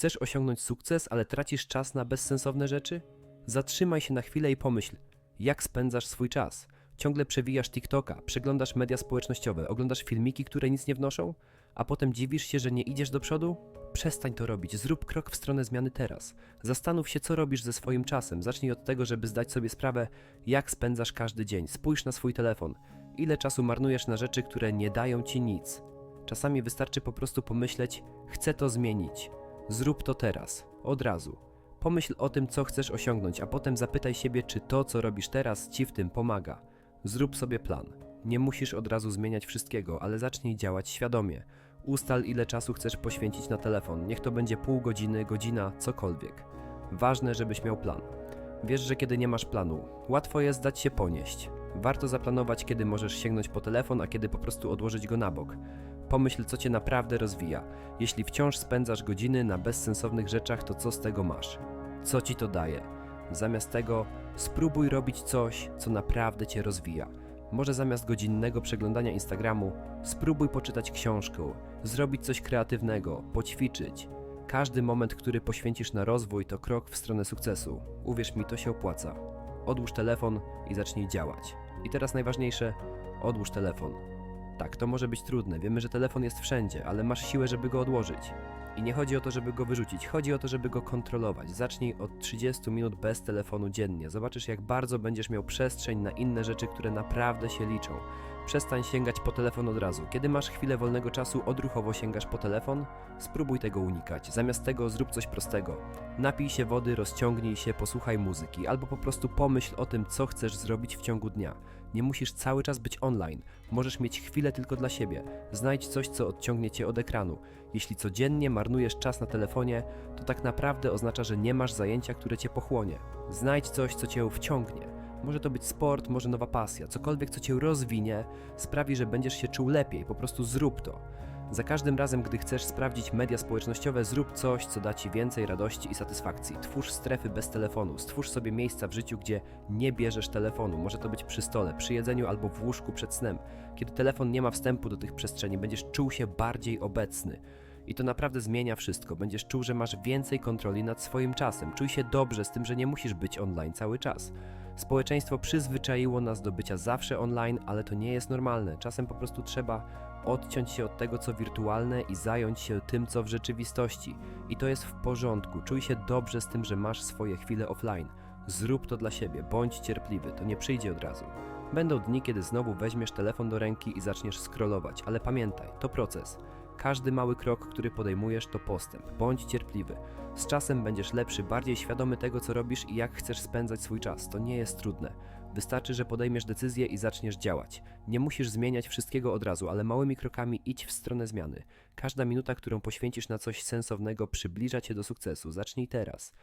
Chcesz osiągnąć sukces, ale tracisz czas na bezsensowne rzeczy? Zatrzymaj się na chwilę i pomyśl, jak spędzasz swój czas. Ciągle przewijasz TikToka, przeglądasz media społecznościowe, oglądasz filmiki, które nic nie wnoszą, a potem dziwisz się, że nie idziesz do przodu? Przestań to robić, zrób krok w stronę zmiany teraz. Zastanów się, co robisz ze swoim czasem. Zacznij od tego, żeby zdać sobie sprawę, jak spędzasz każdy dzień. Spójrz na swój telefon. Ile czasu marnujesz na rzeczy, które nie dają ci nic. Czasami wystarczy po prostu pomyśleć: Chcę to zmienić. Zrób to teraz, od razu. Pomyśl o tym, co chcesz osiągnąć, a potem zapytaj siebie, czy to, co robisz teraz, ci w tym pomaga. Zrób sobie plan. Nie musisz od razu zmieniać wszystkiego, ale zacznij działać świadomie. Ustal, ile czasu chcesz poświęcić na telefon. Niech to będzie pół godziny, godzina, cokolwiek. Ważne, żebyś miał plan. Wiesz, że kiedy nie masz planu, łatwo jest dać się ponieść. Warto zaplanować, kiedy możesz sięgnąć po telefon, a kiedy po prostu odłożyć go na bok. Pomyśl, co cię naprawdę rozwija. Jeśli wciąż spędzasz godziny na bezsensownych rzeczach, to co z tego masz? Co ci to daje? Zamiast tego spróbuj robić coś, co naprawdę cię rozwija. Może zamiast godzinnego przeglądania Instagramu, spróbuj poczytać książkę, zrobić coś kreatywnego, poćwiczyć. Każdy moment, który poświęcisz na rozwój, to krok w stronę sukcesu. Uwierz mi, to się opłaca. Odłóż telefon i zacznij działać. I teraz najważniejsze, odłóż telefon. Tak, to może być trudne. Wiemy, że telefon jest wszędzie, ale masz siłę, żeby go odłożyć. I nie chodzi o to, żeby go wyrzucić, chodzi o to, żeby go kontrolować. Zacznij od 30 minut bez telefonu dziennie. Zobaczysz, jak bardzo będziesz miał przestrzeń na inne rzeczy, które naprawdę się liczą. Przestań sięgać po telefon od razu. Kiedy masz chwilę wolnego czasu, odruchowo sięgasz po telefon? Spróbuj tego unikać. Zamiast tego zrób coś prostego. Napij się wody, rozciągnij się, posłuchaj muzyki, albo po prostu pomyśl o tym, co chcesz zrobić w ciągu dnia. Nie musisz cały czas być online. Możesz mieć chwilę tylko dla siebie. Znajdź coś, co odciągnie cię od ekranu. Jeśli codziennie marnujesz czas na telefonie, to tak naprawdę oznacza, że nie masz zajęcia, które cię pochłonie. Znajdź coś, co cię wciągnie. Może to być sport, może nowa pasja, cokolwiek, co cię rozwinie, sprawi, że będziesz się czuł lepiej. Po prostu zrób to. Za każdym razem, gdy chcesz sprawdzić media społecznościowe, zrób coś, co da ci więcej radości i satysfakcji. Twórz strefy bez telefonu, stwórz sobie miejsca w życiu, gdzie nie bierzesz telefonu. Może to być przy stole, przy jedzeniu albo w łóżku przed snem. Kiedy telefon nie ma wstępu do tych przestrzeni, będziesz czuł się bardziej obecny. I to naprawdę zmienia wszystko. Będziesz czuł, że masz więcej kontroli nad swoim czasem. Czuj się dobrze z tym, że nie musisz być online cały czas. Społeczeństwo przyzwyczaiło nas do bycia zawsze online, ale to nie jest normalne. Czasem po prostu trzeba odciąć się od tego, co wirtualne i zająć się tym, co w rzeczywistości. I to jest w porządku. Czuj się dobrze z tym, że masz swoje chwile offline. Zrób to dla siebie, bądź cierpliwy, to nie przyjdzie od razu. Będą dni, kiedy znowu weźmiesz telefon do ręki i zaczniesz scrollować, ale pamiętaj, to proces. Każdy mały krok, który podejmujesz, to postęp. Bądź cierpliwy. Z czasem będziesz lepszy, bardziej świadomy tego, co robisz i jak chcesz spędzać swój czas. To nie jest trudne. Wystarczy, że podejmiesz decyzję i zaczniesz działać. Nie musisz zmieniać wszystkiego od razu, ale małymi krokami idź w stronę zmiany. Każda minuta, którą poświęcisz na coś sensownego, przybliża cię do sukcesu. Zacznij teraz.